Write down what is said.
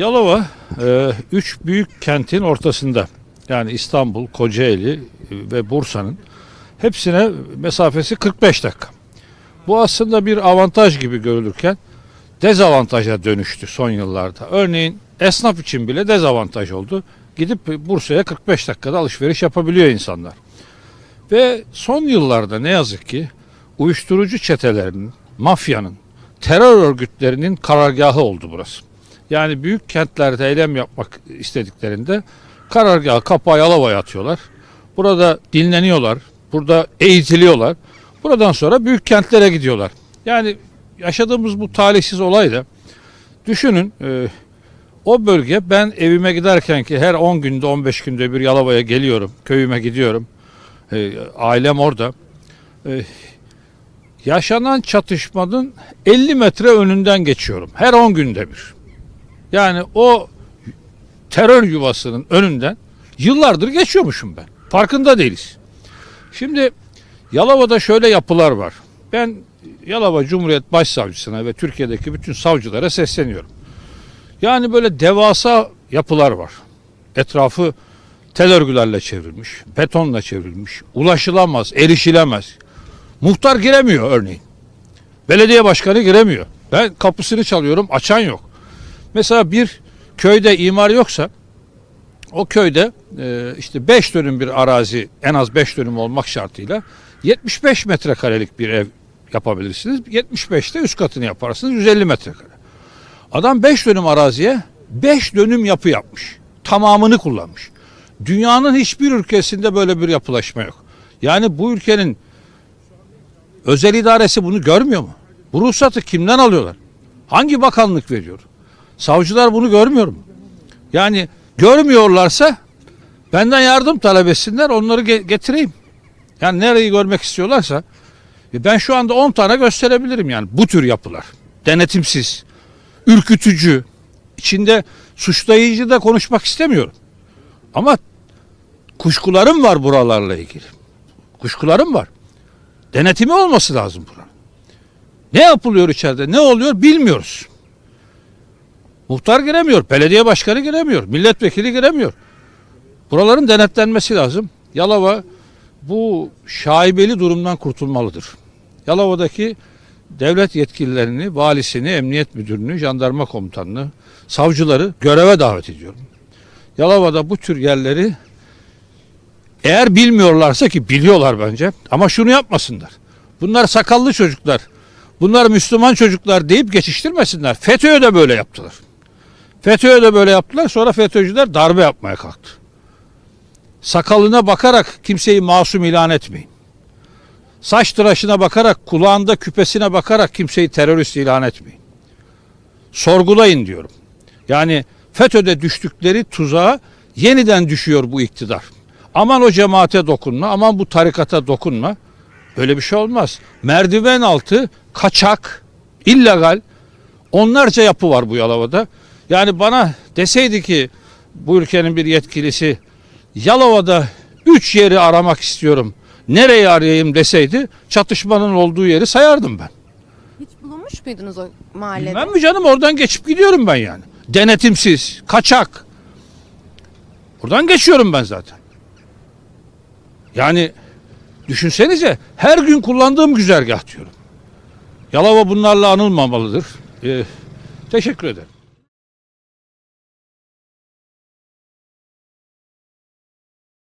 Yalova e, üç büyük kentin ortasında. Yani İstanbul, Kocaeli e, ve Bursa'nın hepsine mesafesi 45 dakika. Bu aslında bir avantaj gibi görülürken dezavantaja dönüştü son yıllarda. Örneğin esnaf için bile dezavantaj oldu. Gidip Bursa'ya 45 dakikada alışveriş yapabiliyor insanlar. Ve son yıllarda ne yazık ki uyuşturucu çetelerinin, mafyanın, terör örgütlerinin karargahı oldu burası. Yani büyük kentlerde eylem yapmak istediklerinde karargahı kapağı Yalova'ya atıyorlar. Burada dinleniyorlar. Burada eğitiliyorlar. Buradan sonra büyük kentlere gidiyorlar. Yani yaşadığımız bu talihsiz olayda düşünün e, o bölge ben evime giderken ki her 10 günde 15 günde bir Yalova'ya geliyorum. Köyüme gidiyorum. E, ailem orada. E, yaşanan çatışmanın 50 metre önünden geçiyorum. Her 10 günde bir. Yani o terör yuvasının önünden yıllardır geçiyormuşum ben. Farkında değiliz. Şimdi Yalova'da şöyle yapılar var. Ben Yalova Cumhuriyet Başsavcısına ve Türkiye'deki bütün savcılara sesleniyorum. Yani böyle devasa yapılar var. Etrafı tel örgülerle çevrilmiş, betonla çevrilmiş, ulaşılamaz, erişilemez. Muhtar giremiyor örneğin. Belediye başkanı giremiyor. Ben kapısını çalıyorum, açan yok. Mesela bir köyde imar yoksa o köyde e, işte 5 dönüm bir arazi en az 5 dönüm olmak şartıyla 75 metrekarelik bir ev yapabilirsiniz. 75'te üst katını yaparsınız 150 metrekare. Adam 5 dönüm araziye 5 dönüm yapı yapmış. Tamamını kullanmış. Dünyanın hiçbir ülkesinde böyle bir yapılaşma yok. Yani bu ülkenin özel idaresi bunu görmüyor mu? Bu ruhsatı kimden alıyorlar? Hangi bakanlık veriyor? Savcılar bunu görmüyor mu? Yani görmüyorlarsa benden yardım talep etsinler onları ge- getireyim. Yani nereyi görmek istiyorlarsa e ben şu anda 10 tane gösterebilirim yani bu tür yapılar. Denetimsiz, ürkütücü, içinde suçlayıcı da konuşmak istemiyorum. Ama kuşkularım var buralarla ilgili. Kuşkularım var. Denetimi olması lazım buranın. Ne yapılıyor içeride, ne oluyor bilmiyoruz. Muhtar giremiyor, belediye başkanı giremiyor, milletvekili giremiyor. Buraların denetlenmesi lazım. Yalova bu şaibeli durumdan kurtulmalıdır. Yalova'daki devlet yetkililerini, valisini, emniyet müdürünü, jandarma komutanını, savcıları göreve davet ediyorum. Yalova'da bu tür yerleri eğer bilmiyorlarsa ki biliyorlar bence ama şunu yapmasınlar. Bunlar sakallı çocuklar, bunlar Müslüman çocuklar deyip geçiştirmesinler. FETÖ'ye de böyle yaptılar. FETÖ'ye de böyle yaptılar. Sonra FETÖ'cüler darbe yapmaya kalktı. Sakalına bakarak kimseyi masum ilan etmeyin. Saç tıraşına bakarak, kulağında küpesine bakarak kimseyi terörist ilan etmeyin. Sorgulayın diyorum. Yani FETÖ'de düştükleri tuzağa yeniden düşüyor bu iktidar. Aman o cemaate dokunma, aman bu tarikata dokunma. Böyle bir şey olmaz. Merdiven altı, kaçak, illegal onlarca yapı var bu Yalova'da. Yani bana deseydi ki bu ülkenin bir yetkilisi Yalova'da üç yeri aramak istiyorum. Nereyi arayayım deseydi çatışmanın olduğu yeri sayardım ben. Hiç bulunmuş muydunuz o mahallede? Bilmem mi canım oradan geçip gidiyorum ben yani. Denetimsiz, kaçak. Buradan geçiyorum ben zaten. Yani düşünsenize her gün kullandığım güzergah diyorum. Yalova bunlarla anılmamalıdır. Ee, teşekkür ederim.